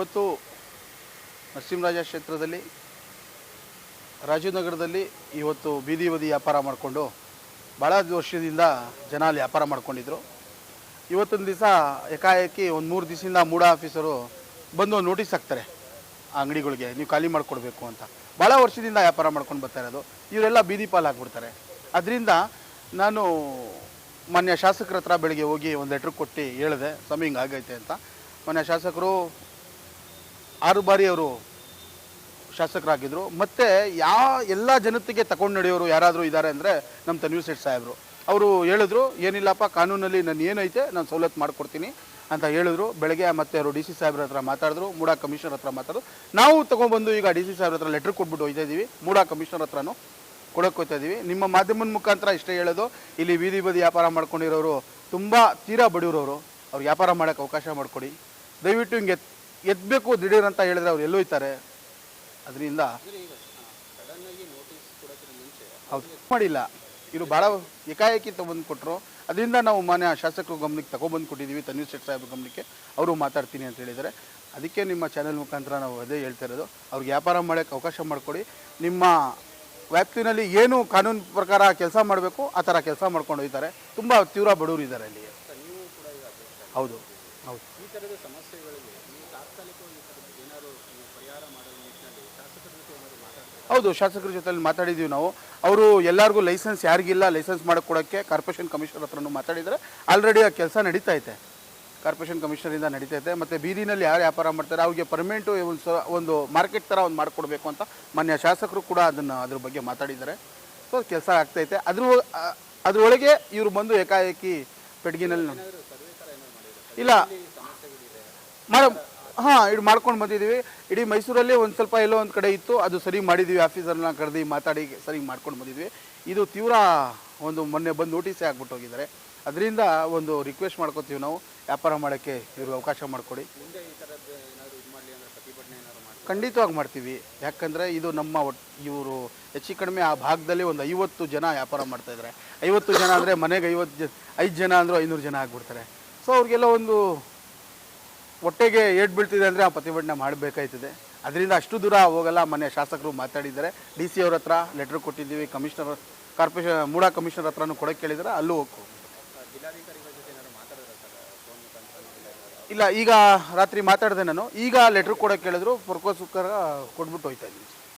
ಇವತ್ತು ನರಸಿಂಹರಾಜ ಕ್ಷೇತ್ರದಲ್ಲಿ ರಾಜೀವನಗರದಲ್ಲಿ ಇವತ್ತು ಬೀದಿ ಬದಿ ವ್ಯಾಪಾರ ಮಾಡಿಕೊಂಡು ಭಾಳ ವರ್ಷದಿಂದ ಜನ ಅಲ್ಲಿ ವ್ಯಾಪಾರ ಮಾಡ್ಕೊಂಡಿದ್ರು. ಇವತ್ತೊಂದು ದಿವಸ ಏಕಾಏಕಿ ಒಂದು ಮೂರು ದಿವಸದಿಂದ ಮೂಡ ಆಫೀಸರು ಬಂದು ನೋಟಿಸ್ ಹಾಕ್ತಾರೆ, ಆ ಅಂಗಡಿಗಳಿಗೆ ನೀವು ಖಾಲಿ ಮಾಡಿಕೊಡ್ಬೇಕು ಅಂತ. ಭಾಳ ವರ್ಷದಿಂದ ವ್ಯಾಪಾರ ಮಾಡ್ಕೊಂಡು ಬರ್ತಾ ಇರೋದು. ಇವರೆಲ್ಲ ಬೀದಿ ಪಾಲು ಹಾಕ್ಬಿಡ್ತಾರೆ ಅದರಿಂದ ನಾನು ಮಾನ್ಯ ಶಾಸಕರ ಹತ್ರ ಬೆಳಗ್ಗೆ ಹೋಗಿ ಒಂದು ಲೆಟ್ರ್ ಕೊಟ್ಟು ಹೇಳಿದೆ, ಸ್ವಾಮಿ ಹಿಂಗೆ ಆಗೈತೆ ಅಂತ. ಮಾನ್ಯ ಶಾಸಕರು ಆರು ಬಾರಿ ಅವರು ಶಾಸಕರಾಗಿದ್ದರು ಮತ್ತು ಯಾವ ಎಲ್ಲ ಜನತೆಗೆ ತಗೊಂಡು ನಡೆಯೋರು ಯಾರಾದರೂ ಇದ್ದಾರೆ ಅಂದರೆ ನಮ್ಮ ತನ್ವೀರ್ ಸೇಠ್ ಸಾಹೇಬರು. ಅವರು ಹೇಳಿದ್ರು, ಏನಿಲ್ಲಪ್ಪ, ಕಾನೂನಲ್ಲಿ ನಾನು ಏನೈತೆ, ನಾನು ಸವಲತ್ತು ಮಾಡಿಕೊಡ್ತೀನಿ ಅಂತ ಹೇಳಿದ್ರು. ಬೆಳಗ್ಗೆ ಮತ್ತೆ ಅವರು ಡಿ ಸಿ ಸಾಹೇಬ್ರ ಹತ್ರ ಮಾತಾಡಿದ್ರು, ಮೂಡಾ ಕಮಿಷನರ್ ಹತ್ರ ಮಾತಾಡಿದ್ರು. ನಾವು ತೊಗೊಂಡ್ಬಂದು ಈಗ ಡಿ ಸಿ ಸಾಹೇಬ್ರ ಹತ್ರ ಲೆಟ್ರ್ ಕೊಟ್ಬಿಟ್ಟು ಹೋಗ್ತಾ ಇದ್ದೀವಿ ಮೂಡಾ ಕಮಿಷನರ್ ಹತ್ರನೂ ಕೊಡೋಕೆ ಹೋಗ್ತಾ ಇದ್ದೀವಿ ನಿಮ್ಮ ಮಾಧ್ಯಮದ ಮುಖಾಂತರ ಇಷ್ಟೇ ಹೇಳೋದು, ಇಲ್ಲಿ ಬೀದಿ ಬದಿ ವ್ಯಾಪಾರ ಮಾಡ್ಕೊಂಡಿರೋರು ತುಂಬ ತೀರಾ ಬಡವರವರು. ಅವ್ರು ವ್ಯಾಪಾರ ಮಾಡೋಕ್ಕೆ ಅವಕಾಶ ಮಾಡಿಕೊಡಿ. ದಯವಿಟ್ಟು ಹಿಂಗೆ ಎತ್ತಬೇಕು ದಿಢೀರ್ ಅಂತ ಹೇಳಿದ್ರೆ ಅವ್ರು ಎಲ್ಲೋಯ್ತಾರೆ ಅದರಿಂದ ಹೌದು. ಮಾಡಿಲ್ಲ. ಇವರು ಭಾಳ ಏಕಾಏಕಿ ತಗೊಂಡು ಕೊಟ್ಟರು ಅದರಿಂದ ನಾವು ಮಾನ್ಯ ಶಾಸಕರು ಗಮನಕ್ಕೆ ತಗೊಬಂದು ಕೊಟ್ಟಿದ್ದೀವಿ ತನ್ವೀರ್ ಶೆಟ್ ಸಾಹೇಬ್ರ ಗಮನಕ್ಕೆ ಅವರು ಮಾತಾಡ್ತೀನಿ ಅಂತ ಹೇಳಿದ್ದಾರೆ. ಅದಕ್ಕೆ ನಿಮ್ಮ ಚಾನೆಲ್ ಮುಖಾಂತರ ನಾವು ಅದೇ ಹೇಳ್ತಾ ಇರೋದು. ಅವ್ರಿಗೆ ವ್ಯಾಪಾರ ಮಾಡೋಕ್ಕೆ ಅವಕಾಶ ಮಾಡಿಕೊಡಿ. ನಿಮ್ಮ ವ್ಯಾಪ್ತಿನಲ್ಲಿ ಏನು ಕಾನೂನು ಪ್ರಕಾರ ಕೆಲಸ ಮಾಡಬೇಕು, ಆ ಥರ ಕೆಲಸ ಮಾಡ್ಕೊಂಡು ಹೋಗ್ತಾರೆ. ತುಂಬ ತೀವ್ರ ಬಡವರು ಇದ್ದಾರೆ ಅಲ್ಲಿ. ಹೌದು. ಹೌದು. ಈ ಥರದ ಸಮಸ್ಯೆಗಳಿಗೆ ನೀವು ತಾತ್ಕಾಲಿಕವಾಗಿ ಈ ಥರದ್ದು ಏನಾದ್ರು ನೀವು ಪರಿಹಾರ ಮಾಡೋ ನಿಟ್ಟಿನಲ್ಲಿ ಶಾಸಕರ ಜೊತೆ ಏನಾದ್ರು ಮಾತಾಡ್ತೀರಾ? ಹೌದು ಶಾಸಕರ ಜೊತೆಲಿ ಮಾತಾಡಿದ್ದೀವಿ ನಾವು. ಅವರು ಎಲ್ಲರಿಗೂ ಲೈಸೆನ್ಸ್ ಯಾರಿಗಿಲ್ಲ ಲೈಸೆನ್ಸ್ ಕೊಡೋಕ್ಕೆ ಕಾರ್ಪೊರೇಷನ್ ಕಮಿಷನರ್ ಹತ್ರನೂ ಮಾತಾಡಿದರೆ ಆಲ್ರೆಡಿ ಆ ಕೆಲಸ ನಡೀತಾ ಐತೆ. ಕಾರ್ಪೊರೇಷನ್ ಕಮಿಷನರಿಂದ ನಡೀತಾ ಇದೆ ಮತ್ತು ಬೀದಿನಲ್ಲಿ ಯಾರು ವ್ಯಾಪಾರ ಮಾಡ್ತಾರೆ ಅವ್ರಿಗೆ ಪರ್ಮನೆಂಟು ಒಂದು ಸ ಒಂದು ಮಾರ್ಕೆಟ್ ಥರ ಒಂದು ಮಾಡಿಕೊಡ್ಬೇಕು ಅಂತ ಮಾನ್ಯ ಶಾಸಕರು ಕೂಡ ಅದನ್ನು ಅದ್ರ ಬಗ್ಗೆ ಮಾತಾಡಿದ್ದಾರೆ. ಸೊ ಕೆಲಸ ಆಗ್ತೈತೆ ಅದ್ರ ಅದ್ರೊಳಗೆ ಇವರು ಬಂದು ಏಕಾಏಕಿ ಪೆಡ್ಗಿನಲ್ಲಿ ಇಲ್ಲ. ಮಾಡ ಹಾಂ ಇದು ಮಾಡ್ಕೊಂಡು ಬಂದಿದ್ದೀವಿ. ಇಡೀ ಮೈಸೂರಲ್ಲಿ ಒಂದು ಸ್ವಲ್ಪ ಎಲ್ಲೋ ಒಂದು ಕಡೆ ಇತ್ತು ಅದು ಸರಿ ಮಾಡಿದ್ದೀವಿ ಆಫೀಸರ್ನ ಕರೆದು ಮಾತಾಡಿ ಸರಿ ಮಾಡ್ಕೊಂಡು ಬಂದಿದ್ವಿ. ಇದು ತೀವ್ರ ಒಂದು ಮೊನ್ನೆ ಬಂದು ನೋಟಿಸೇ ಆಗ್ಬಿಟ್ಟು ಹೋಗಿದ್ದಾರೆ. ಅದರಿಂದ ಒಂದು ರಿಕ್ವೆಸ್ಟ್ ಮಾಡ್ಕೋತೀವಿ ನಾವು ವ್ಯಾಪಾರ ಮಾಡೋಕ್ಕೆ ಇವ್ರಿಗೆ ಅವಕಾಶ ಮಾಡಿಕೊಡಿ. ಖಂಡಿತವಾಗಿ ಮಾಡ್ತೀವಿ. ಯಾಕಂದರೆ ಇದು ನಮ್ಮ ಇವರು ಹೆಚ್ಚು ಕಡಿಮೆ ಆ ಭಾಗದಲ್ಲಿ ಒಂದು ಐವತ್ತು ಜನ ವ್ಯಾಪಾರ ಮಾಡ್ತಾಯಿದ್ದಾರೆ ಐವತ್ತು ಜನ ಅಂದರೆ ಮನೆಗೆ ಐವತ್ತು ಜ ಐದು ಜನ ಅಂದರೂ ಐನೂರು ಜನ ಆಗ್ಬಿಡ್ತಾರೆ. ಸೊ ಅವ್ರಿಗೆಲ್ಲ ಒಂದು ಹೊಟ್ಟೆಗೆ ಏಟ್ ಬೀಳ್ತಿದೆ ಅಂದರೆ ಆ ಪ್ರತಿಭಟನೆ ಮಾಡಬೇಕಾಯ್ತದೆ. ಅದರಿಂದ ಅಷ್ಟು ದೂರ ಹೋಗಲ್ಲ ಮನೆ ಶಾಸಕರು ಮಾತಾಡಿದ್ದಾರೆ. ಡಿ ಸಿ ಅವ್ರ ಹತ್ರ ಲೆಟ್ರ್ ಕೊಟ್ಟಿದ್ದೀವಿ ಕಮಿಷನರ್ ಕಾರ್ಪೊರೇಷನ್ ಮೂಡಾ ಕಮಿಷನರ್ ಹತ್ರನೂ ಕೊಡೋಕ್ಕೆ ಕೇಳಿದರೆ ಅಲ್ಲೂ ಹೋಗ್ಕೊ ಇಲ್ಲ, ಈಗ ರಾತ್ರಿ ಮಾತಾಡಿದೆ ನಾನು. ಈಗ ಲೆಟ್ರ್ ಕೊಡೋಕ್ಕೆ ಕೇಳಿದ್ರು ಪರ್ಕೋಸ್ಕರ ಕೊಟ್ಬಿಟ್ಟು ಹೋಯ್ತಾ ಇದ್ದೀನಿ